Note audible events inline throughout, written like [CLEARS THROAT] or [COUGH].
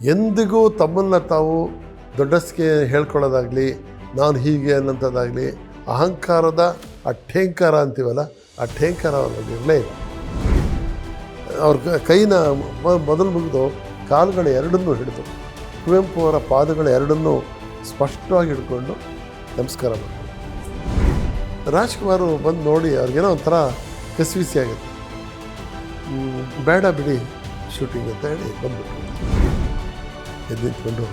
ಎಂದಿಗೂ ತಮ್ಮನ್ನು ತಾವು ದೊಡ್ಡಸ್ಕೆ ಹೇಳ್ಕೊಳ್ಳೋದಾಗಲಿ, ನಾನು ಹೀಗೆ ಅನ್ನೋಂಥದ್ದಾಗಲಿ, ಅಹಂಕಾರದ ಆ ಠೇಂಕಾರ ಅಂತೀವಲ್ಲ ಆ ಠೇಂಕಾರ ಅವ್ರಲ್ಲಿ ಇರಲೇ ಅವ್ರ ಕೈನ ಮೊದಲು ಮುಗಿದು ಕಾಲುಗಳು ಎರಡನ್ನೂ ಹಿಡಿದು, ಕುವೆಂಪು ಅವರ ಪಾದಗಳು ಎರಡನ್ನೂ ಸ್ಪಷ್ಟವಾಗಿ ಹಿಡ್ಕೊಂಡು ನಮಸ್ಕಾರ ಮಾಡ್ತಾರೆ. ರಾಜ್ಕುಮಾರ್ ಬಂದು ನೋಡಿ ಅವ್ರಿಗೇನೋ ಒಂಥರ ಕಸಿವಿಸಿ ಆಗುತ್ತೆ. ಬೇಡ ಬಿಡಿ, ಶೂಟಿಂಗ್ ಅಂತ ಹೇಳಿ ಬಂದ್ಬಿಟ್ರು. ಎದ್ದು ನಿಂತ್ಕೊಂಡು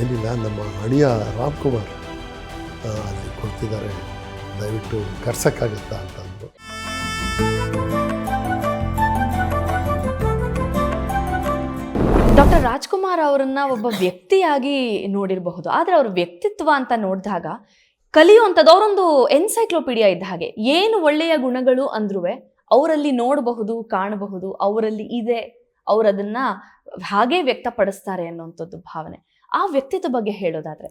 ಏನಿಲ್ಲ ನಮ್ಮ ಅಣಿಯ ರಾಮ್ಕುಮಾರ್ ಅಲ್ಲಿ ಕೊಡ್ತಿದ್ದಾರೆ. ದಯವಿಟ್ಟು ಕರ್ಸೋಕ್ಕಾಗತ್ತಾ ಅಂತ ಅಂದರು ಡಾಕ್ಟರ್ ರಾಜ್ಕುಮಾರ್ ಅವರನ್ನ ಒಬ್ಬ ವ್ಯಕ್ತಿಯಾಗಿ ನೋಡಿರಬಹುದು. ಆದರೆ ಅವ್ರ ವ್ಯಕ್ತಿತ್ವ ಅಂತ ನೋಡಿದಾಗ ಕಲಿಯುವಂಥದ್ದು ಅವರೊಂದು ಎನ್ಸೈಕ್ಲೋಪೀಡಿಯಾ ಇದ್ದ ಹಾಗೆ. ಏನು ಒಳ್ಳೆಯ ಗುಣಗಳು ಅಂದ್ರೂ ಅವರಲ್ಲಿ ನೋಡಬಹುದು, ಕಾಣಬಹುದು, ಅವರಲ್ಲಿ ಇದೆ ಅವರದನ್ನ ಹಾಗೆ ವ್ಯಕ್ತಪಡಿಸ್ತಾರೆ ಅನ್ನುವಂಥದ್ದು ಭಾವನೆ. ಆ ವ್ಯಕ್ತಿತ್ವ ಬಗ್ಗೆ ಹೇಳೋದಾದ್ರೆ?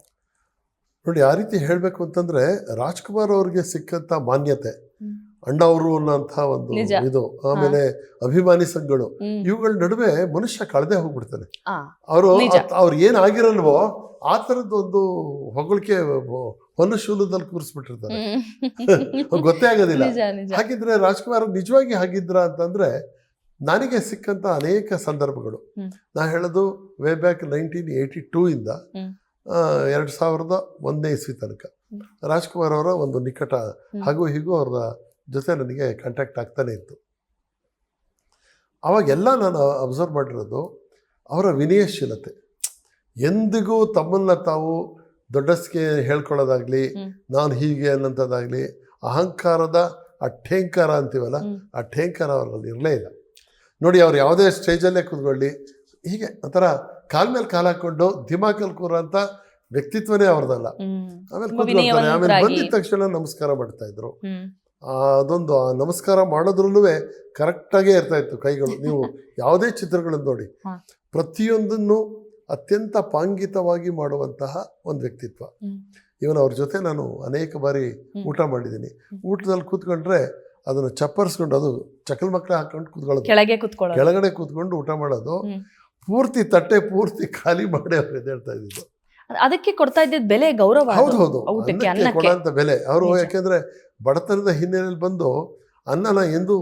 ನೋಡಿ ಆ ರೀತಿ ಹೇಳಬೇಕು ಅಂತಂದ್ರೆ ರಾಜ್ಕುಮಾರ್ ಅವ್ರಿಗೆ ಸಿಕ್ಕಂತ ಮಾನ್ಯತೆ ಹ್ಮ್. ಅಣ್ಣವರು ಅನ್ನೋಂಥ ಒಂದು ಇದು ಆಮೇಲೆ ಅಭಿಮಾನಿ ಸಂಘಗಳು. ಇವುಗಳ ನಡುವೆ ಮನುಷ್ಯ ಕಳೆದೆ ಹೋಗ್ಬಿಡ್ತಾನೆ. ಅವರು. ಅವ್ರು ಏನು ಆಗಿರಲ್ವೋ ಆ ಥರದ್ದು ಒಂದು ಹೊಗಳಿಕೆ ಹೊನ್ನು ಶೂಲದಲ್ಲಿ ಕೂರಿಸ್ಬಿಟ್ಟಿರ್ತಾರೆ. [LAUGHS] ಗೊತ್ತೇ ಆಗೋದಿಲ್ಲ. ಹಾಗಿದ್ರೆ ರಾಜ್ಕುಮಾರ್ ನಿಜವಾಗಿ ಹಾಗಿದ್ರ ಅಂತಂದ್ರೆ ನನಗೆ ಸಿಕ್ಕಂತ ಅನೇಕ ಸಂದರ್ಭಗಳು ನಾನು ನಾ ಹೇಳೋದು way back nineteen eighty two ಇಂದ. ಎರಡು ಸಾವಿರದ ಒಂದನೇ ಇಸ್ವಿ ತನಕ. ರಾಜ್ಕುಮಾರ್ ಅವರ ಒಂದು ನಿಕಟ ಹಾಗೂ ಹೀಗೂ ಅವರ ಜೊತೆ ನನಗೆ ಕಾಂಟ್ಯಾಕ್ಟ್ ಆಗ್ತಾನೆ ಇತ್ತು ಅವಾಗೆಲ್ಲ ನಾನು ಅಬ್ಸರ್ವ್ ಮಾಡಿರೋದು ಅವರ ವಿನಯಶೀಲತೆ ಎಂದಿಗೂ ತಮ್ಮನ್ನ ತಾವು ದೊಡ್ಡಸ್ಗೆ ಹೇಳ್ಕೊಳ್ಳೋದಾಗ್ಲಿ. ನಾನು ಹೀಗೆ ಅನ್ನೋಂಥದ್ದಾಗಲಿ ಅಹಂಕಾರದ ಆ ಠೇಂಕಾರ ಅಂತೀವಲ್ಲ. ಆ ಠೇಂಕಾರ ಅವರಲ್ಲಿ ಇರಲೇ ಇಲ್ಲ ನೋಡಿ ಅವ್ರು ಯಾವುದೇ ಸ್ಟೇಜಲ್ಲೇ ಕೂತ್ಕೊಳ್ಳಿ. ಹೀಗೆ ಒಂಥರ ಕಾಲ್ ಮೇಲೆ ಕಾಲು ಹಾಕೊಂಡು ದಿಮಾಕಲ್ಲಿ ಕೂರಂತ ವ್ಯಕ್ತಿತ್ವನೇ ಅವ್ರದಲ್ಲ. ಆಮೇಲೆ ಕೂತ್ಕೊಳ್ತಾರೆ ಆಮೇಲೆ ಬಂದಿದ್ ತಕ್ಷಣ ನಮಸ್ಕಾರ ಮಾಡ್ತಾ ಇದ್ರು. ಆ, ಅದೊಂದು ಆ ನಮಸ್ಕಾರ ಮಾಡೋದ್ರಲ್ಲೂ ಕರೆಕ್ಟಾಗೇ ಇರ್ತಾ ಇತ್ತು ಕೈಗಳು. ನೀವು ಯಾವುದೇ ಚಿತ್ರಗಳನ್ನು ನೋಡಿ. ಪ್ರತಿಯೊಂದನ್ನು ಅತ್ಯಂತ ಪಾಂಗಿತವಾಗಿ ಮಾಡುವಂತಹ ಒಂದು ವ್ಯಕ್ತಿತ್ವ. ಇವನ್ ಅವ್ರ ಜೊತೆ ನಾನು ಅನೇಕ ಬಾರಿ ಊಟ ಮಾಡಿದ್ದೀನಿ. ಊಟದಲ್ಲಿ ಕೂತ್ಕೊಂಡ್ರೆ ಅದನ್ನು ಚಪ್ಪರಿಸ್ಕೊಂಡು ಅದು ಚಕಲ್ ಮಕ್ಕಳ ಹಾಕೊಂಡು ಕೂತ್ಕೊಳ್ಳೋದು. ಕೆಳಗೆ ಕುತ್ಕೊಳ್ಳೋದು. ಕೆಳಗಡೆ ಕೂತ್ಕೊಂಡು ಊಟ ಮಾಡೋದು. ಪೂರ್ತಿ ತಟ್ಟೆ ಪೂರ್ತಿ ಖಾಲಿ ಮಾಡಿ ಅವ್ರು ಎದ್ದೇಳ್ತಾ ಇದ್ದಿದ್ದು. ಅದಕ್ಕೆ ಕೊಡ್ತಾ ಇದ್ದಿದ್ದ ಬೆಲೆ ಗೌರವ. ಹೌದು ಹೌದು. ಕೊಡೋಂಥ ಬೆಲೆ. ಅವರು ಯಾಕೆಂದ್ರೆ ಬಡತನದ ಹಿನ್ನೆಲೆಯಲ್ಲಿ ಬಂದು ಅನ್ನನ ಎಂದು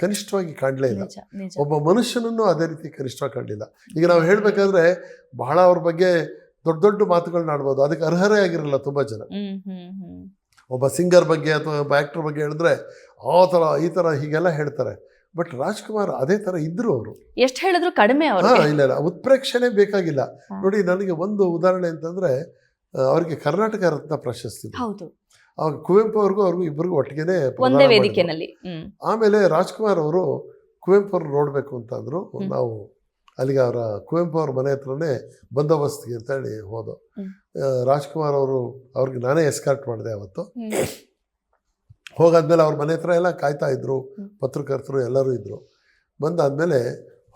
ಕನಿಷ್ಠವಾಗಿ ಕಾಣಲೇ ಇಲ್ಲ. ಒಬ್ಬ ಮನುಷ್ಯನನ್ನು ಅದೇ ರೀತಿ ಕನಿಷ್ಠವಾಗಿ ಕಾಣಲಿಲ್ಲ. ಈಗ ನಾವು ಹೇಳ್ಬೇಕಾದ್ರೆ ಬಹಳ ಅವ್ರ ಬಗ್ಗೆ ದೊಡ್ಡ ದೊಡ್ಡ ಮಾತುಗಳನ್ನ ಆಡ್ಬೋದು. ಅದಕ್ಕೆ ಅರ್ಹರೇ ಆಗಿರಲ್ಲ ತುಂಬ ಜನ. ಒಬ್ಬ ಸಿಂಗರ್ ಬಗ್ಗೆ ಅಥವಾ ಒಬ್ಬ ಆ್ಯಕ್ಟರ್ ಬಗ್ಗೆ ಹೇಳಿದ್ರೆ ಆ ಥರ ಈ ಥರ ಹೀಗೆಲ್ಲ ಹೇಳ್ತಾರೆ. ಬಟ್ ರಾಜ್ಕುಮಾರ್ ಅದೇ ಥರ ಇದ್ರು ಅವರು. ಎಷ್ಟು ಹೇಳಿದ್ರು ಕಡಿಮೆ ಅವರು ಇಲ್ಲ ಇಲ್ಲ ಉತ್ಪ್ರೇಕ್ಷಣೆ ಬೇಕಾಗಿಲ್ಲ. ನೋಡಿ ನನಗೆ ಒಂದು ಉದಾಹರಣೆ ಅಂತಂದ್ರೆ ಅವರಿಗೆ ಕರ್ನಾಟಕ ರತ್ನ ಪ್ರಶಸ್ತಿ. ಹೌದು. ಅವಾಗ ಕುವೆಂಪು ಅವ್ರಿಗೂ ಅವ್ರಿಗೂ ಇಬ್ಬರಿಗೂ ಒಟ್ಟಿಗೆನೆ ಒಂದೇ ಮಾಡಿದ್ರು. ವೇದಿಕೆನಲ್ಲಿ. ಆಮೇಲೆ ರಾಜ್ಕುಮಾರ್ ಅವರು ಕುವೆಂಪು ಅವ್ರು ನೋಡಬೇಕು ಅಂತಂದ್ರು. ನಾವು ಅಲ್ಲಿಗೆ ಅವರ ಕುವೆಂಪು ಅವ್ರ ಮನೆ ಹತ್ರನೇ ಬಂದೋಬಸ್ತಿಗೆ ಅಂತೇಳಿ ಹೋದೋ. ರಾಜ್ಕುಮಾರ್ ಅವರು ಅವ್ರಿಗೆ ನಾನೇ ಎಸ್ಕಾರ್ಟ್ ಮಾಡಿದೆ ಅವತ್ತು. ಹೋಗಾದ್ಮೇಲೆ ಅವ್ರ ಮನೆ ಹತ್ರ ಎಲ್ಲ ಕಾಯ್ತಾ ಇದ್ರು ಪತ್ರಕರ್ತರು ಎಲ್ಲರೂ ಇದ್ರು ಬಂದಾದ್ಮೇಲೆ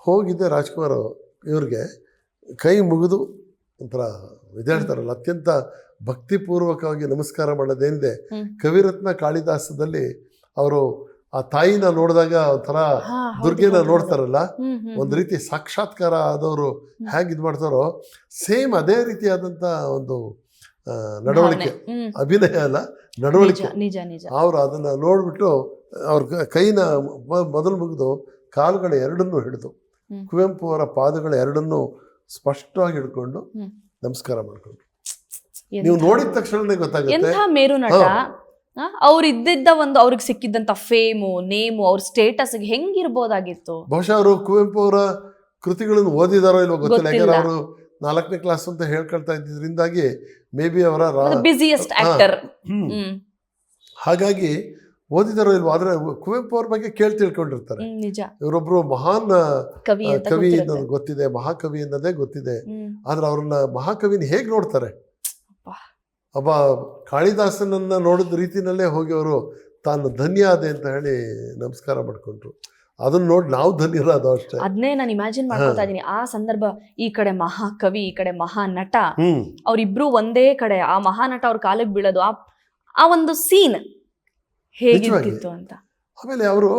ಹೋಗಿದ್ದೆ ರಾಜ್ಕುಮಾರ್ ಇವ್ರಿಗೆ ಕೈ ಮುಗಿದು ಒಂಥರ ಹೇಳ್ತಾರಲ್ಲ ಅತ್ಯಂತ ಭಕ್ತಿಪೂರ್ವಕವಾಗಿ ನಮಸ್ಕಾರ ಮಾಡೋದೇನಿದೆ. ಕವಿರತ್ನ ಕಾಳಿದಾಸದಲ್ಲಿ ಅವರು ಆ ತಾಯಿನ ನೋಡಿದಾಗ ಒಂಥರ ದುರ್ಗೆನ. ನೋಡ್ತಾರಲ್ಲ ಒಂದು ರೀತಿ ಸಾಕ್ಷಾತ್ಕಾರ ಆದವರು. ಹೇಗೆ ಇದು ಮಾಡ್ತಾರೋ ಸೇಮ್ ಅದೇ ರೀತಿಯಾದಂಥ ಒಂದು ನಡವಳಿಕೆ. ಅಭಿನಯ ಅಲ್ಲ ನಡವಳಿಕೆ. ನಿಜ ನಿಜ ಅವರು ಅದನ್ನು ನೋಡಿಬಿಟ್ಟು ಅವ್ರ ಕೈನ ಮೊದಲು ಮುಗಿದು ಕಾಲುಗಳ ಎರಡನ್ನೂ ಹಿಡಿದು ಕುವೆಂಪು ಅವರ ಪಾದಗಳ ಎರಡನ್ನೂ ಸ್ಪಷ್ಟವಾಗಿ ಹಿಡ್ಕೊಂಡು ನಮಸ್ಕಾರ ಮಾಡ್ಕೊಂಡು. ನೀವು ನೋಡಿದ ತಕ್ಷಣನೇ ಗೊತ್ತಾಗುತ್ತೆ. ಮೇರು ನಟ. ಅವ್ರು ಇದ್ದಿದ್ದ ಒಂದು ಅವ್ರಿಗೆ ಸಿಕ್ಕಿದ್ದಂತ ಫೇಮು ನೇಮು ಅವ್ರ ಸ್ಟೇಟಸ್ ಹೆಂಗಿರ್ಬೋದಾಗಿತ್ತು? ಬಹುಶಃ ಅವರು ಕುವೆಂಪು ಅವರ ಕೃತಿಗಳನ್ನು ಓದಿದಾರೋ ಇಲ್ವೋ ಗೊತ್ತಿಲ್ಲ. ಗೊತ್ತಿಲ್ಲ. ಯಾಕಂದ್ರೆ ಅವರು ನಾಲ್ಕನೇ ಕ್ಲಾಸ್ ಅಂತ ಹೇಳ್ಕೊಳ್ತಾ ಇದ್ದಿದ್ರಿಂದಾಗಿ ಮೇ ಬಿ ಅವರ ರಾ- ಬಿಸಿಯೆಸ್ಟ್ ಹಾ. ಆಕ್ಟರ್ ಹ್ಮ್. ಹ್ಮ್. ಹಾಗಾಗಿ ಓದಿದಾರೋ ಇಲ್ವೋ? ಆದ್ರೆ ಕುವೆಂಪು ಅವ್ರ ಬಗ್ಗೆ ಕೇಳಿ ತಿಳ್ಕೊಂಡಿರ್ತಾರೆ. ಇವರೊಬ್ರು ಮಹಾನ್ ಕವಿ ಅನ್ನೋದು ಗೊತ್ತಿದೆ ಮಹಾಕವಿ ಅನ್ನೋದೇ ಗೊತ್ತಿದೆ. ಆದ್ರೆ ಅವ್ರನ್ನ ಮಹಾಕವಿನ ಹೇಗೆ ನೋಡ್ತಾರೆ? ಅಬ್ಬಾ. ಒಬ್ಬ ಕಾಳಿದಾಸನನ್ನ ನೋಡಿದ ರೀತಿನಲ್ಲೇ ಹೋಗಿ ಅವರು ತಾನು ಧನ್ಯ ಅದೇ ಅಂತ ಹೇಳಿ ನಮಸ್ಕಾರ ಮಾಡ್ಕೊಂಡ್ರು. ಅದನ್ನ ನೋಡಿ ನಾವು ಧನ್ಯರಾದ ಅಷ್ಟೇ. ಅದನ್ನೇ ನಾನು ಇಮ್ಯಾಜಿನ್ ಮಾಡ್ಕೊತಾ ಇದೀನಿ. ಆ ಸಂದರ್ಭ ಈ ಕಡೆ ಮಹಾಕವಿ ಈ ಕಡೆ ಮಹಾ ನಟ ಹ್ಮ್. ಅವ್ರಿಬ್ರು ಒಂದೇ ಕಡೆ ಆ ಮಹಾನಟ ಅವ್ರ ಕಾಲಿಗೆ ಬೀಳೋದು ಆ ಆ ಒಂದು ಸೀನ್ ಹೇಗಿರ್ತಿತ್ತು ಅಂತ. ಆಮೇಲೆ ಅವರು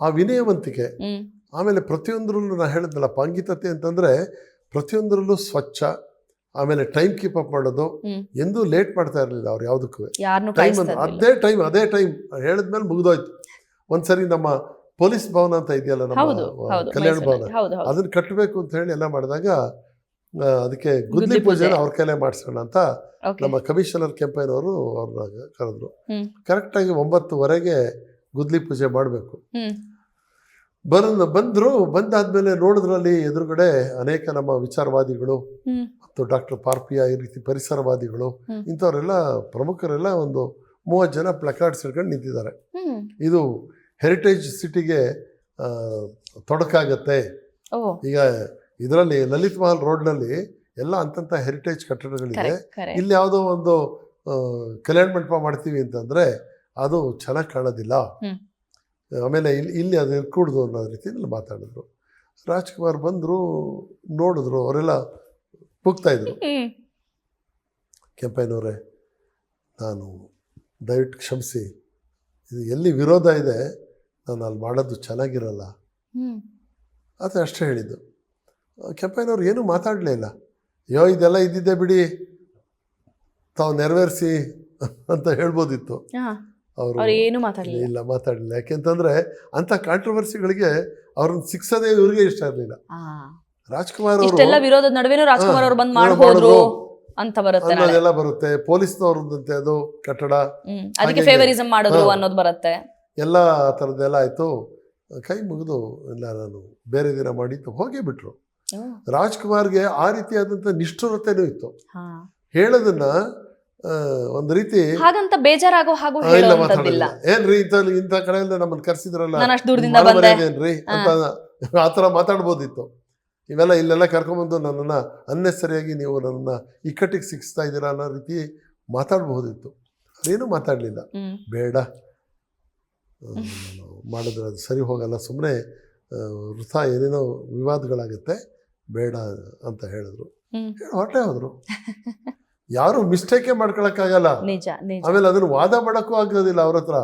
ಆ ವಿನಯವಂತಿಕೆ ಆಮೇಲೆ ಪ್ರತಿಯೊಂದರಲ್ಲೂ ನಾ ಹೇಳಿದ್ನಲ್ಲ ಪಾಂಗಿತತೆ ಅಂತಂದ್ರೆ ಪ್ರತಿಯೊಂದರಲ್ಲೂ ಸ್ವಚ್ಛ ಆಮೇಲೆ ಟೈಮ್ ಕೀಪ್ ಅಪ್ ಮಾಡೋದು ಎಂದು ಲೇಟ್ ಮಾಡ್ತಾ ಇರಲಿಲ್ಲ ಅವ್ರು ಯಾವ್ದಕ್ಕೂ. ಟೈಮ್ ಅದೇ ಟೈಮ್ ಅದೇ ಟೈಮ್ ಹೇಳಿದ್ಮೇಲೆ ಮುಗಿದೋಯ್ತು. ಒಂದ್ಸರಿ ನಮ್ಮ ಪೊಲೀಸ್ ಭವನ ಅಂತ ಇದೆಯಲ್ಲ ನಮ್ಮ ಕಲ್ಯಾಣ ಭವನ? ಅದನ್ನ ಕಟ್ಟಬೇಕು ಅಂತ ಹೇಳಿ ಎಲ್ಲ ಮಾಡಿದಾಗ ಅದಕ್ಕೆ ಗುದ್ಲಿ ಪೂಜೆನ ಪೂಜೆ. ಅವ್ರ ಕೈಲೇ ಮಾಡಿಸೋಣ ಅಂತ ನಮ್ಮ ಕಮಿಷನರ್ ಕೆಂಪಯ್ಯನವರು ಅವ್ರನ್ನ ಕರೆದ್ರು. ಕರೆಕ್ಟ್ ಕರೆಕ್ಟಾಗಿ ಒಂಬತ್ತುವರೆಗೆ ಗುದ್ಲಿ ಪೂಜೆ ಮಾಡಬೇಕು. ಬಂದ್ ಬಂದ್ರು ಬಂದಾದ್ಮೇಲೆ ನೋಡಿದ್ರಲ್ಲಿ ಎದುರುಗಡೆ ಅನೇಕ ನಮ್ಮ ವಿಚಾರವಾದಿಗಳು ಮತ್ತು ಡಾಕ್ಟರ್ ಪಾರ್ಪಿಯ ಈ ರೀತಿ ಪರಿಸರವಾದಿಗಳು. ಇಂಥವರೆಲ್ಲ ಪ್ರಮುಖರೆಲ್ಲ ಒಂದು ಮೂವತ್ತು ಜನ ಪ್ಲಕಾರ್ಡ್ಸ್ ಹಿಡ್ಕೊಂಡು ನಿಂತಿದ್ದಾರೆ. ಇದು ಹೆರಿಟೇಜ್ ಸಿಟಿಗೆ ತೊಡಕಾಗತ್ತೆ. ಈಗ ಇದರಲ್ಲಿ ಲಲಿತ್ ಮಹಲ್ ರೋಡ್ನಲ್ಲಿ ಎಲ್ಲ ಅಂತಂತ ಹೆರಿಟೇಜ್ ಕಟ್ಟಡಗಳಿದೆ. ಇಲ್ಲಿ ಯಾವುದೋ ಒಂದು ಕಲ್ಯಾಣ ಮಂಟಪ ಮಾಡ್ತೀವಿ ಅಂತಂದರೆ ಅದು ಚೆನ್ನಾಗಿ ಕಾಣೋದಿಲ್ಲ. ಆಮೇಲೆ ಇಲ್ಲಿ ಇಲ್ಲಿ ಅದು ಇರ್ಕೂಡ್ದು ಅನ್ನೋ ರೀತಿಯಲ್ಲಿ ಮಾತಾಡಿದ್ರು. ರಾಜ್ಕುಮಾರ್ ಬಂದರು ನೋಡಿದ್ರು ಅವರೆಲ್ಲ ಇದ್ರು. ಕೆಂಪಯ್ಯನವರೇ ನಾನು ದಯವಿಟ್ಟು ಕ್ಷಮಿಸಿ. ಇದು ಎಲ್ಲಿ ವಿರೋಧ ಇದೆ ನಾನು ಅಲ್ಲಿ ಮಾಡೋದು ಚೆನ್ನಾಗಿರಲ್ಲ. ಆತ ಅಷ್ಟೇ ಹೇಳಿದ್ದು. ಕೆಂಪಯ್ಯನವ್ರು ಏನೂ ಮಾತಾಡಲೇ ಇಲ್ಲ. ಯೋ ಇದೆಲ್ಲ ಇದ್ದಿದ್ದೆ ಬಿಡಿ. ತಾವು ನೆರವೇರಿಸಿ ಅಂತ ಹೇಳ್ಬೋದಿತ್ತು. ಅವರು ಏನು ಮಾತಾಡಲಿಲ್ಲ. ಇಲ್ಲ ಮಾತಾಡಲಿಲ್ಲ. ಯಾಕೆಂತಂದ್ರೆ ಅಂಥ ಕಾಂಟ್ರವರ್ಸಿಗಳಿಗೆ ಅವ್ರನ್ನ ಸಿಕ್ಸೋದೇ ಇವ್ರಿಗೆ ಇಷ್ಟ ಇರಲಿಲ್ಲ. ರಾಜ್ಕುಮಾರ್ ಅವರು ವಿರೋಧದ ನಡುವೆನೂ ರಾಜ್ಕುಮಾರ್ ಅವರು ಬಂದ್ ಮಾಡ್ಬೋದು ಮಾಡೋದು. ಅಂತ ಬರುತ್ತೆ ನಾಳೆ. ಅನ್ನೋದೆಲ್ಲ ಬರುತ್ತೆ. ಪೊಲೀಸ್ನವ್ರದ್ದಂತೆ ಅದು ಕಟ್ಟಡ. ಅದಕ್ಕೆ ಫೇವರಿಸಂ ಮಾಡಿದ್ರು ಅನ್ನೋದು ಬರುತ್ತೆ. ಎಲ್ಲ ಆ ಥರದ್ದೆಲ್ಲ ಆಯಿತು. ಕೈ ಮುಗಿದು ಇಲ್ಲ ನಾನು ಬೇರೆ ದಿನ ಮಾಡಿತ್ತು ಹೋಗೇ ಬಿಟ್ರು. ರಾಜ್ಕುಮಾರ್ಗೆ ಆ ರೀತಿಯಾದಂಥ ನಿಷ್ಠುರತೆನೂ ಇತ್ತು. ಹೇಳೋದನ್ನ ಒಂದು ರೀತಿ ಹಾಗಂತ ಬೇಜಾರಾಗೋ ಹಾಗೂ ಇಲ್ಲ ಮಾತಾಡೋದಿಲ್ಲ. ಏನ್ರಿ ಇಂಥ ಇಂಥ ಕಡೆಯಿಂದ ನಮ್ಮನ್ನು ಕರೆಸಿದ್ರಲ್ಲ? ಏನ್ರಿ? ಅಂತ ಆ ಥರ ಮಾತಾಡ್ಬೋದಿತ್ತು. ಇವೆಲ್ಲ ಇಲ್ಲೆಲ್ಲ ಕರ್ಕೊಂಬಂದು ನನ್ನನ್ನು ಅನ್ನೆಸರಿಯಾಗಿ ನೀವು ನನ್ನನ್ನು ಇಕ್ಕಟ್ಟಿಗೆ ಸಿಕ್ಸ್ತಾ ಇದ್ದೀರಾ ಅನ್ನೋ ರೀತಿ ಮಾತಾಡ್ಬೋದಿತ್ತು. ಅದೇನು ಮಾತಾಡಲಿಲ್ಲ. ಬೇಡ. ಮಾಡಿದ್ರೆ ಅದು ಸರಿ ಹೋಗಲ್ಲ ಸುಮ್ಮನೆ ವೃಥ ಏನೇನೋ ವಿವಾದಗಳಾಗುತ್ತೆ ಬೇಡ ಅಂತ ಹೇಳಿದ್ರು. ಹೊಟ್ಟೆ ಹೊರಟೆ ಹೋದ್ರು. ಯಾರು ಮಿಸ್ಟೇಕೇ ಮಾಡ್ಕೊಳಕ್ಕಾಗಲ್ಲ. ಆಮೇಲೆ ಅದನ್ನ ವಾದ ಮಾಡಕ್ಕೂ ಆಗೋದಿಲ್ಲ ಅವ್ರ ಹತ್ರ.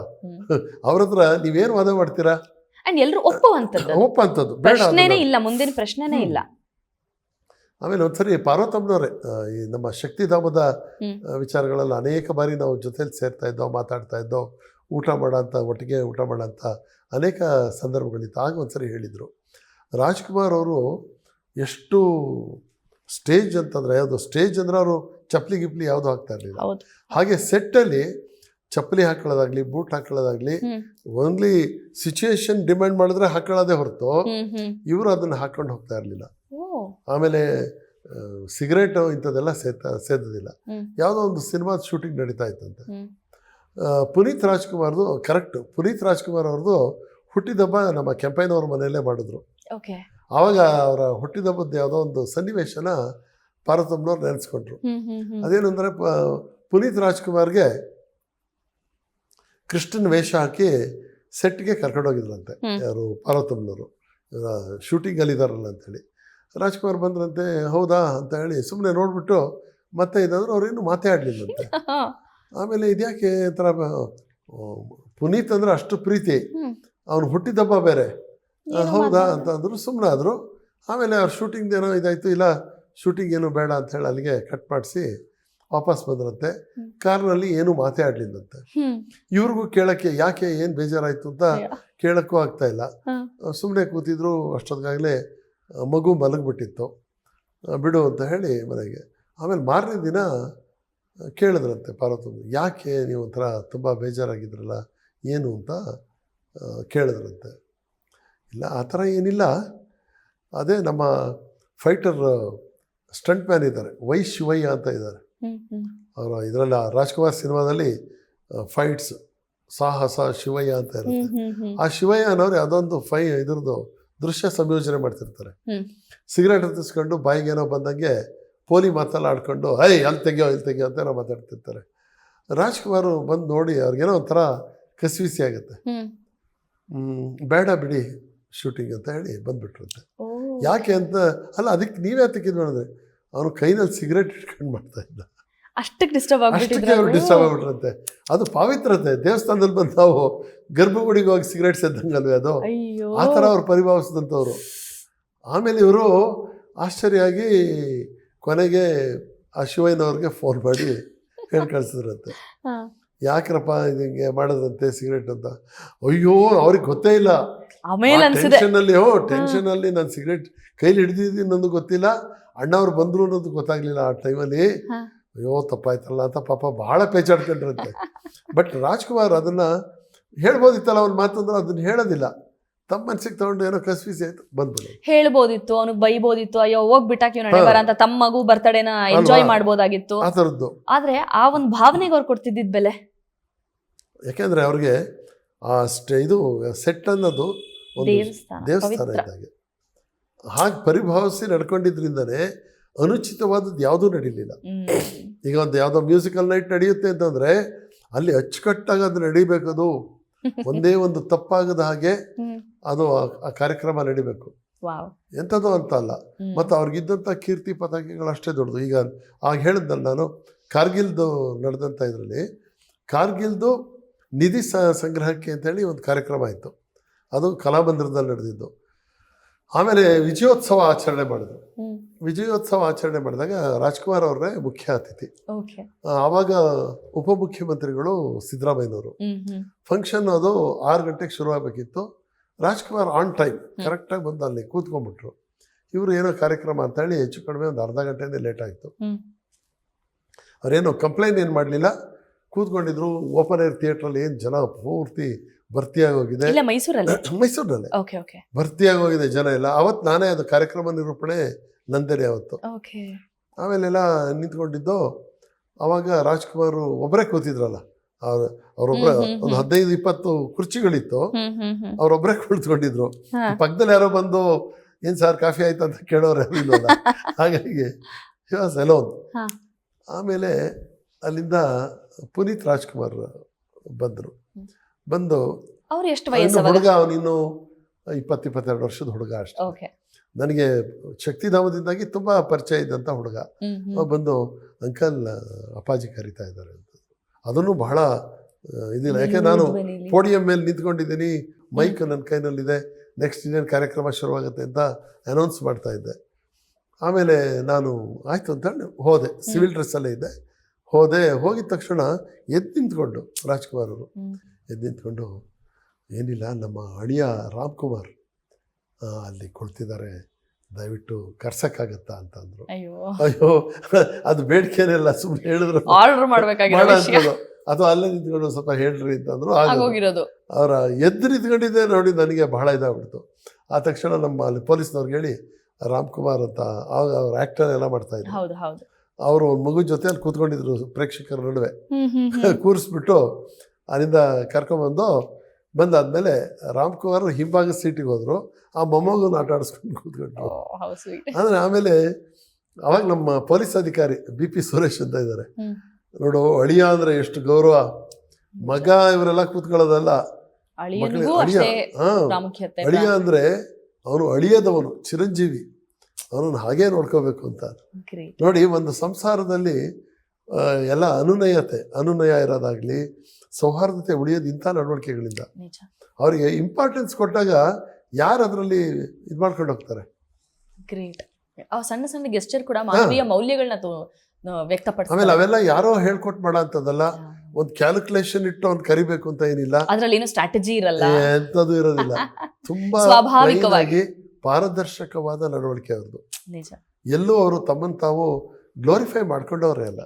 ಅವ್ರ ಹತ್ರ ನೀವೇನು ವಾದ ಮಾಡ್ತೀರಾ? ಅಂಡ್ ಎಲ್ಲರೂ ಒಪ್ಪುವಂತದ್ದು. ಒಪ್ಪ ಅಂತದ್ದು ಬೇಡ ಪ್ರಶ್ನೆನೇ ಇಲ್ಲ ಮುಂದಿನ ಪ್ರಶ್ನೆನೇ ಇಲ್ಲ. ಆಮೇಲೆ ಒಂದ್ಸರಿ ಪಾರ್ವತಮ್ಮನವರೇ ಈ ನಮ್ಮ ಶಕ್ತಿಧಾಮದ ವಿಚಾರಗಳೆಲ್ಲ ಅನೇಕ ಬಾರಿ ನಾವು ಜೊತೆಲಿ ಸೇರ್ತಾ ಇದ್ದೋ ಮಾತಾಡ್ತಾ ಇದ್ದೋ ಊಟ ಮಾಡೋಂಥ ಒಟ್ಟಿಗೆ ಊಟ ಮಾಡೋಂಥ ಅನೇಕ ಸಂದರ್ಭಗಳಿತ್ತು. ಆಗ ಒಂದ್ಸರಿ ಹೇಳಿದರು. ರಾಜ್ಕುಮಾರ್ ಅವರು ಎಷ್ಟು ಸ್ಟೇಜ್ ಅಂತಂದರೆ ಯಾವುದು ಸ್ಟೇಜ್ ಅಂದರೆ ಅವರು ಚಪ್ಪಲಿ ಗಿಪ್ಲಿ ಯಾವುದು ಹಾಕ್ತಾ ಇರಲಿಲ್ಲ. ಹಾಗೆ ಸೆಟ್ಟಲ್ಲಿ ಚಪ್ಪಲಿ ಹಾಕೊಳ್ಳೋದಾಗ್ಲಿ ಬೂಟ್ ಹಾಕೊಳ್ಳೋದಾಗ್ಲಿ ಓನ್ಲಿ ಸಿಚುಯೇಷನ್ ಡಿಮ್ಯಾಂಡ್ ಮಾಡಿದ್ರೆ ಹಾಕೊಳ್ಳೋದೇ ಹೊರತು ಇವರು ಅದನ್ನು ಹಾಕೊಂಡು ಹೋಗ್ತಾ ಇರಲಿಲ್ಲ. ಆಮೇಲೆ ಸಿಗರೇಟ್ ಇಂಥದ್ದೆಲ್ಲ ಸೇತ ಸೇದೋದಿಲ್ಲ. ಯಾವುದೋ ಒಂದು ಸಿನಿಮಾದ ಶೂಟಿಂಗ್ ನಡೀತಾ ಇತ್ತಂತೆ. ಪುನೀತ್ ರಾಜ್ಕುಮಾರ್ದು ಕರೆಕ್ಟ್. ಪುನೀತ್ ರಾಜ್ಕುಮಾರ್ ಅವ್ರದ್ದು ಹುಟ್ಟಿದಬ್ಬ ನಮ್ಮ ಕೆಂಪಯ್ಯನವ್ರ ಮನೆಯಲ್ಲೇ ಮಾಡಿದ್ರು. ಓಕೆ. ಆವಾಗ ಅವರ ಹುಟ್ಟಿದಬ್ಬದ ಯಾವುದೋ ಒಂದು ಸನ್ನಿವೇಶನ ಪಾರ್ವತಮ್ಮನವ್ರು ನೆನೆಸ್ಕೊಂಡ್ರು. ಹ್ಮ್ ಹ್ಮ್ ಹ್ಮ್. ಅದೇನು ಅಂದರೆ ಪುನೀತ್ ರಾಜ್ಕುಮಾರ್ಗೆ ಕೃಷ್ಣನ್ ವೇಷ ಹಾಕಿ ಸೆಟ್ಗೆ ಕರ್ಕೊಂಡೋಗಿದ್ರಂತೆ ಹೋಗಿದ್ರಂತೆ. ಯಾರು ಪಾರ್ವತಮ್ಮನವರು ಶೂಟಿಂಗಲ್ಲಿ ಇದಾರಲ್ಲ ಅಂತೇಳಿ. ರಾಜ್ಕುಮಾರ್ ಬಂದ್ರಂತೆ ಹೌದಾ ಅಂತ ಹೇಳಿ ಸುಮ್ಮನೆ ನೋಡ್ಬಿಟ್ಟು ಮತ್ತೆ ಇದಾದ್ರು ಅವ್ರೇನು ಮಾತಾಡಲಿಲ್ಲಂತೆ ಹಾ. ಆಮೇಲೆ ಇದ್ಯಾಕೆ ಥರ ಪುನೀತ್ ಅಂದ್ರೆ ಅಷ್ಟು ಪ್ರೀತಿ. ಅವ್ನು ಹುಟ್ಟಿದಬ್ಬ ಬೇರೆ. ಹೌದಾ ಅಂತ ಅಂದರು ಸುಮ್ಮನೆ ಆದರು. ಆಮೇಲೆ ಅವ್ರ ಶೂಟಿಂಗ್ ಏನೋ ಇದಾಯಿತು ಇಲ್ಲ ಶೂಟಿಂಗ್ ಏನು ಬೇಡ ಅಂತ ಹೇಳಿ ಅಲ್ಲಿಗೆ ಕಟ್ ಮಾಡಿಸಿ ವಾಪಸ್ ಬಂದ್ರಂತೆ. ಕಾರ್ನಲ್ಲಿ ಏನು ಮಾತೇ ಆಡಲಿಲ್ಲಂತೆ. ಹ್ಮ್. ಇವ್ರಿಗೂ ಕೇಳೋಕ್ಕೆ ಯಾಕೆ ಏನು ಬೇಜಾರಾಯಿತು ಅಂತ ಕೇಳಕ್ಕೂ ಆಗ್ತಾ ಇಲ್ಲ. ಸುಮ್ಮನೆ ಕೂತಿದ್ರು ಅಷ್ಟೊತ್ತಿಗಾಗಲೇ ಮಗು ಮಲಗಿಬಿಟ್ಟಿತ್ತು. ಬಿಡು ಅಂತ ಹೇಳಿ ಮನೆಗೆ. ಆಮೇಲೆ ಮಾರನೇ ದಿನ ಕೇಳಿದ್ರಂತೆ ಪಾರ್ವತಮ್ಮ ಯಾಕೆ ನೀವು ಒಂಥರ ತುಂಬ ಬೇಜಾರಾಗಿದ್ರಲ್ಲ ಏನು ಅಂತ ಕೇಳಿದ್ರಂತೆ. ಇಲ್ಲ ಆ ಥರ ಏನಿಲ್ಲ. ಅದೇ ನಮ್ಮ ಫೈಟರ್ ಸ್ಟಂಟ್ ಮ್ಯಾನ್ ಇದ್ದಾರೆ ವೈ ಶಿವಯ್ಯ ಅಂತ ಇದ್ದಾರೆ. ಅವರ ಇದರಲ್ಲಿ ರಾಜ್ಕುಮಾರ್ ಸಿನಿಮಾದಲ್ಲಿ ಫೈಟ್ಸ್ ಸಾಹಸ ಶಿವಯ್ಯ ಅಂತ ಇರುತ್ತೆ. ಆ ಶಿವಯ್ಯ ಅನ್ನೋರು ಅದೊಂದು ಫೈ ಇದ್ರದ್ದು ದೃಶ್ಯ ಸಂಯೋಜನೆ ಮಾಡ್ತಿರ್ತಾರೆ. ಸಿಗರೇಟ್ ಹತ್ತಿಸ್ಕೊಂಡು ಏನೋ ಬಂದಂಗೆ ಪೋಲಿ ಮಾತೆಲ್ಲ ಆಡ್ಕೊಂಡು ಐ ಅಲ್ಲಿ ತೆಗಿಯೋ ಇಲ್ಲಿ ತೆಗಿಯೋ ಅಂತ ಏನೋ ಮಾತಾಡ್ತಿರ್ತಾರೆ. ರಾಜ್ಕುಮಾರ್ ಬಂದು ನೋಡಿ ಅವ್ರಿಗೇನೋ ಒಂಥರ ಕಸಿವಿಸಿ ಆಗುತ್ತೆ. ಬೇಡ ಬಿಡಿ ಶೂಟಿಂಗ್ ಅಂತ ಹೇಳಿ ಬಂದ್ಬಿಟ್ರಂತೆ. ಯಾಕೆ ಅಂತ ಅಲ್ಲ ಅದಕ್ಕೆ ನೀವೇ ತೆಗೆದು ಮಾಡಿದ್ರೆ ಅವನು ಕೈನಲ್ಲಿ ಸಿಗರೇಟ್ ಇಟ್ಕೊಂಡು ಮಾಡ್ತಾ ಇದ್ದ. ಅಷ್ಟಕ್ಕೆ ಡಿಸ್ಟರ್ಬ್ ಅಷ್ಟಕ್ಕೆ ಅವ್ರು. ಡಿಸ್ಟರ್ಬ್ ಆಗ್ಬಿಟ್ರಂತೆ. ಅದು ಪಾವಿತ್ರತೆ ದೇವಸ್ಥಾನದಲ್ಲಿ ಬಂದು ನಾವು ಗರ್ಭಗುಡಿಗೆ ಹೋಗಿ ಸಿಗರೇಟ್ ಸೇದಂಗಲ್ವೇ ಅದು? ಆ ಥರ ಅವ್ರು ಪರಿಭಾವಿಸಿದಂಥವ್ರು. ಆಮೇಲೆ ಇವರು ಆಶ್ಚರ್ಯ ಆಗಿ ಕೊನೆಗೆ ಆ ಶಿವಯ್ಯನವ್ರಿಗೆ ಫೋನ್ ಮಾಡಿ ಹೇಳಿ ಕಳಿಸಿದ್ರಂತೆ. ಯಾಕ್ರಪ್ಪ ಹಿಂಗೆ ಮಾಡೋದಂತೆ ಸಿಗರೇಟ್ ಅಂತ? ಅಯ್ಯೋ ಅವ್ರಿಗೆ ಗೊತ್ತೇ ಇಲ್ಲ. ಟೆನ್ಷನಲ್ಲಿ ಅನ್ಸಿದೆ ಟೆನ್ಷನ್ ಅಲ್ಲಿ ಹೋ ಟೆನ್ಷನ್ ಅಲ್ಲಿ ನಾನು ಸಿಗರೇಟ್ ಕೈಲಿ ಹಿಡಿದಿದ್ದೀನಿ ಅನ್ನೋದು ಗೊತ್ತಿಲ್ಲ. ಅಣ್ಣವ್ರು ಬಂದರು ಅನ್ನೋದು ಗೊತ್ತಾಗ್ಲಿಲ್ಲ ಆ ಟೈಮಲ್ಲಿ. ಅಯ್ಯೋ ತಪ್ಪಾಯ್ತಲ್ಲ ಅಂತ ಪಾಪ ಭಾಳ ಪೇಚಾಡ್ಕೊಂಡ್ರಂತೆ. [LAUGHS] ಬಟ್ ರಾಜ್ಕುಮಾರ್ ಅದನ್ನು ಹೇಳ್ಬೋದಿತ್ತಲ್ಲ ಅವ್ನ ಮಾತಂದ್ರೆ ಅದನ್ನು ಹೇಳೋದಿಲ್ಲ. ತಮ್ಮ ಮನ್ಸಿಗೆ ತಗೊಂಡು ಏನೋ ಕಸ್ಬಿಸಿ ಆಯ್ತು ಬಂದ್ಬಿಡು ಹೇಳ್ಬೋದಿತ್ತು ಅವ್ನಿಗೆ ಬೈಬೋದಿತ್ತು ಅಯ್ಯೋ ಹೋಗ್ ಬಿಟ್ಟಾಕಿ ಬರಂತ ಬರ ಅಂತ ತಮ್ಮ ಮಗು ಬರ್ತಡೇನ ಎಂಜಾಯ್? ಮಾಡ್ಬೋದಾಗಿತ್ತು. ಆ ಥರದ್ದು. ಆದ್ರೆ ಆ ಒಂದು ಭಾವನೆಗೆ ಅವ್ರು ಕೊಡ್ತಿದ್ದಿದ್ ಬೆಲೆ. ಯಾಕೆಂದ್ರೆ ಅವ್ರಿಗೆ ಆ ಸ್ಟೇ ಇದು ಸೆಟ್ ಅನ್ನೋದು ಒಂದು ದೇವಸ್ಥಾನ ದೇವಸ್ಥಾನ ಪವಿತ್ರ. ಇದ್ದಾಗೆ. ಹಾಗೆ ಪರಿಭಾವಿಸಿ ನಡ್ಕೊಂಡಿದ್ರಿಂದನೇ ಅನುಚಿತವಾದದ್ದು ಯಾವುದೂ ನಡೀಲಿಲ್ಲ. ಹ್ಮ್. ಈಗ ಒಂದು ಯಾವುದೋ ಮ್ಯೂಸಿಕಲ್ ನೈಟ್ ನಡೆಯುತ್ತೆ ಅಂತಂದರೆ ಅಲ್ಲಿ ಅಚ್ಚುಕಟ್ಟಾಗಿ ಅದು ನಡಿಬೇಕದು. [LAUGHS] ಒಂದೇ ಒಂದು ತಪ್ಪಾಗದ ಹಾಗೆ ಅದು ಆ- ಕಾರ್ಯಕ್ರಮ ನಡಿಬೇಕು. ಎಂಥದ್ದು ಅಂತ ಅಲ್ಲ. ಮತ್ತೆ ಅವ್ರಿಗಿದ್ದಂಥ ಕೀರ್ತಿ ಪತಾಕೆಗಳು ಅಷ್ಟೇ ದೊಡ್ಡದು. ಈಗ ಆಗ ಹೇಳಿದ್ನಲ್ಲ ನಾನು ಕಾರ್ಗಿಲ್ದು ನಡೆದಂಥ ಇದರಲ್ಲಿ ಕಾರ್ಗಿಲ್ದು ನಿಧಿ ಸ ಸಂಗ್ರಹಕ್ಕೆ ಅಂತೇಳಿ ಒಂದು ಕಾರ್ಯಕ್ರಮ ಆಯಿತು. ಅದು ಕಲಾಮಂದಿರದಲ್ಲಿ ನಡೆದಿದ್ದು. ಆಮೇಲೆ ವಿಜಯೋತ್ಸವ ಆಚರಣೆ ಮಾಡಿದ್ರು ವಿಜಯೋತ್ಸವ ಆಚರಣೆ ಮಾಡಿದಾಗ ರಾಜ್ಕುಮಾರ್ ಅವರೇ ಮುಖ್ಯ ಅತಿಥಿ. ಆವಾಗ ಉಪಮುಖ್ಯಮಂತ್ರಿಗಳು ಸಿದ್ದರಾಮಯ್ಯನವರು. ಫಂಕ್ಷನ್ ಅದು ಆರು ಗಂಟೆಗೆ ಶುರುವಾಗಬೇಕಿತ್ತು ರಾಜ್ಕುಮಾರ್ ಆನ್ ಟೈಮ್ ಕರೆಕ್ಟಾಗಿ ಬಂದು ಅಲ್ಲಿ ಕೂತ್ಕೊಂಡ್ಬಿಟ್ರು. ಇವರು ಏನೋ ಕಾರ್ಯಕ್ರಮ ಅಂತ ಹೇಳಿ ಹೆಚ್ಚು ಕಡಿಮೆ ಒಂದು ಅರ್ಧ ಗಂಟೆಯಿಂದ ಲೇಟ್ ಆಯಿತು. ಅವ್ರೇನು ಕಂಪ್ಲೇಂಟ್ ಏನು ಮಾಡಲಿಲ್ಲ? ಕೂತ್ಕೊಂಡಿದ್ರು ಓಪನ್ ಏರ್ ಥಿಯೇಟ್ರಲ್ಲಿ ಏನು ಜನ ಪೂರ್ತಿ ಭರ್ತಿಯಾಗಿ ಹೋಗಿದೆ ಇಲ್ಲ ಮೈಸೂರಲ್ಲಿ? [CLEARS THROAT] ಮೈಸೂರಿನಲ್ಲೇ ಓಕೆ ಓಕೆ ಭರ್ತಿಯಾಗಿ ಹೋಗಿದೆ ಜನ ಎಲ್ಲ. ಅವತ್ತು ನಾನೇ ಅದು ಕಾರ್ಯಕ್ರಮ ನಿರೂಪಣೆ ನಂದೇನೆ ಅವತ್ತು. ಓಕೆ ಆಮೇಲೆಲ್ಲ ನಿಂತ್ಕೊಂಡಿದ್ದು ಅವಾಗ ರಾಜ್ಕುಮಾರ್ ಒಬ್ಬರೇ ಕೂತಿದ್ರಲ್ಲ. ಅವ್ರು ಹ್ಮ್, ಒಂದು. ಹದಿನೈದು ಇಪ್ಪತ್ತು ಕುರ್ಚಿಗಳಿತ್ತು. ಅವರೊಬ್ಬರೇ ಕುಳಿತುಕೊಂಡಿದ್ರು. ಪಕ್ಕದಲ್ಲಿ ಯಾರೋ ಬಂದು ಏನು ಸರ್ ಕಾಫಿ ಆಯ್ತು ಅಂತ ಕೇಳೋರು [LAUGHS] ಹಾಗಾಗಿ. ಆಮೇಲೆ ಅಲ್ಲಿಂದ ಪುನೀತ್ ರಾಜ್ಕುಮಾರ್ ಬಂದರು. ಬಂದು ಅವ್ರು ಎಷ್ಟು ವಯಸ್ಸು ಹುಡುಗ ಅವನಿನ್ನು ಇಪ್ಪತ್ತು ಇಪ್ಪತ್ತೆರಡು ವರ್ಷದ ಹುಡುಗ ಅಷ್ಟೇ. ಓಕೆ. ನನಗೆ ಶಕ್ತಿಧಾಮದಿಂದಾಗಿ ತುಂಬ ಪರಿಚಯ ಇದ್ದಂಥ ಹುಡುಗ. ಬಂದು ಅಂಕಲ್ ಅಪ್ಪಾಜಿ ಕರಿತಾ ಇದ್ದಾರೆ ಅಂತ. ಅದನ್ನು ಬಹಳ ಇದಿಲ್ಲ. ಯಾಕೆ ನಾನು. ಪೋಡಿಯಂ ಮೇಲೆ ನಿಂತ್ಕೊಂಡಿದ್ದೀನಿ ಮೈಕ್ ನನ್ನ ಕೈನಲ್ಲಿದೆ ನೆಕ್ಸ್ಟ್ ಇನ್ನೇನು ಕಾರ್ಯಕ್ರಮ ಶುರುವಾಗುತ್ತೆ ಅಂತ ಅನೌನ್ಸ್ ಮಾಡ್ತಾ ಇದ್ದೆ. ಆಮೇಲೆ ನಾನು ಆಯಿತು ಅಂತ ಹೋದೆ. ಸಿವಿಲ್ ಡ್ರೆಸ್ಸಲ್ಲೇ ಇದ್ದೆ. ಹೋದೆ ಹೋಗಿದ ತಕ್ಷಣ ಎದ್ದು ನಿಂತ್ಕೊಂಡು ರಾಜ್ಕುಮಾರ್ ಅವರು. ಎದ್ದು ನಿಂತ್ಕೊಂಡು ಏನಿಲ್ಲ ನಮ್ಮ ಅಳಿಯ ರಾಮ್ಕುಮಾರ್ ಅಲ್ಲಿ ಕೊಡ್ತಿದ್ದಾರೆ ದಯವಿಟ್ಟು ಕರ್ಸಕ್ಕಾಗತ್ತಾ ಅಂತ ಅಂದರು ಅಯ್ಯೋ ಅದು ಬೇಡಿಕೆನೆಲ್ಲ ಸುಮ್ಮನೆ ಹೇಳಿದ್ರು. ಅದು ಅಲ್ಲೇ ನಿಂತ್ಕೊಂಡು ಸ್ವಲ್ಪ ಹೇಳ್ರಿ ಅಂತಂದ್ರು ಅವರ ಎದ್ದು ನಿಂತ್ಕೊಂಡಿದ್ದೆ ನೋಡಿ ನನಗೆ ಬಹಳ ಇದಾಗ್ಬಿಡ್ತು. ಆ ತಕ್ಷಣ ನಮ್ಮ ಅಲ್ಲಿ ಪೊಲೀಸ್ನವ್ರಿಗೆ ಹೇಳಿ ರಾಮ್ಕುಮಾರ್ ಅಂತ ಆವಾಗ ಅವ್ರ ಆ್ಯಕ್ಟರ್ ಎಲ್ಲ ಮಾಡ್ತಾ ಇದ್ರು. ಅವರು ಒಂದು ಮಗು ಜೊತೆ ಅಲ್ಲಿ ಕೂತ್ಕೊಂಡಿದ್ರು ಪ್ರೇಕ್ಷಕರ ನಡುವೆ. [LAUGHS] ಕೂರಿಸ್ಬಿಟ್ಟು ಅಲ್ಲಿಂದ ಕರ್ಕೊಂಬಂದು ಬಂದಾದ್ಮೇಲೆ ರಾಮ್ಕುಮಾರ್ ಹಿಂಭಾಗದ ಸೀಟಿಗೆ ಹೋದ್ರು. ಆ ಮೊಮ್ಮಗನ ಆಟ ಆಡಿಸ್ಕೊಂಡು ಕೂತ್ಕೊಂಡ್ರು. ಅಂದ್ರೆ ಆಮೇಲೆ ಅವಾಗ ನಮ್ಮ ಪೊಲೀಸ್ ಅಧಿಕಾರಿ ಬಿ ಪಿ ಸುರೇಶ್ ಅಂತ ಇದ್ದಾರೆ ನೋಡು ಅಳಿಯ ಅಂದ್ರೆ ಎಷ್ಟು ಗೌರವ. ಮಗ ಇವರೆಲ್ಲ ಕೂತ್ಕೊಳ್ಳೋದಲ್ಲ. ಅಳಿಯ ಅಂದರೆ ಅವನು ಅಳಿಯದವನು ಚಿರಂಜೀವಿ. ಅವನನ್ನು ಹಾಗೇ ನೋಡ್ಕೋಬೇಕು ಅಂತ. ನೋಡಿ ಒಂದು ಸಂಸಾರದಲ್ಲಿ ಎಲ್ಲ ಅನುನಯತೆ ಅನುನಯ ಇರೋದಾಗಲಿ ಸೌಹಾರ್ದತೆ ಉಳಿಯೋದು ಇಂಥ ನಡವಳಿಕೆಗಳಿಂದ. ಅವರಿಗೆ ಇಂಪಾರ್ಟೆನ್ಸ್ ಕೊಟ್ಟಾಗ ಯಾರು ಅದರಲ್ಲಿ ಇದು ಮಾಡ್ಕೊಂಡು ಹೋಗ್ತಾರೆ? ಗ್ರೇಟ್ ಆ ಸಣ್ಣ ಸಣ್ಣ ಗೆಸ್ಟರ್ ಕೂಡ ಮಾನವೀಯ ಮೌಲ್ಯಗಳನ್ನ ಆಮೇಲೆ ಅವೆಲ್ಲ ಯಾರೋ ಹೇಳ್ಕೊಟ್ ಮಾಡೋ ಒಂದ್ ಒಂದು ಕ್ಯಾಲ್ಕುಲೇಷನ್ ಇಟ್ಟು ಅವ್ನ್ ಕರಿಬೇಕು ಅಂತ ಏನಿಲ್ಲ. ಅದ್ರಲ್ಲಿ ಏನು ಸ್ಟ್ರಾಟಜಿ ಇರಲ್ಲ. ಎಂಥದ್ದು ಇರೋದಿಲ್ಲ. [LAUGHS] ತುಂಬಾ ಸ್ವಾಭಾವಿಕವಾಗಿ. ಪಾರದರ್ಶಕವಾದ ನಡವಳಿಕೆ ಅವ್ರದ್ದು. ನಿಜ. ಎಲ್ಲೂ ಅವರು ತಮ್ಮನ್ನು ತಾವು ಗ್ಲೋರಿಫೈ ಮಾಡ್ಕೊಂಡವ್ರೆ ಅಲ್ಲ.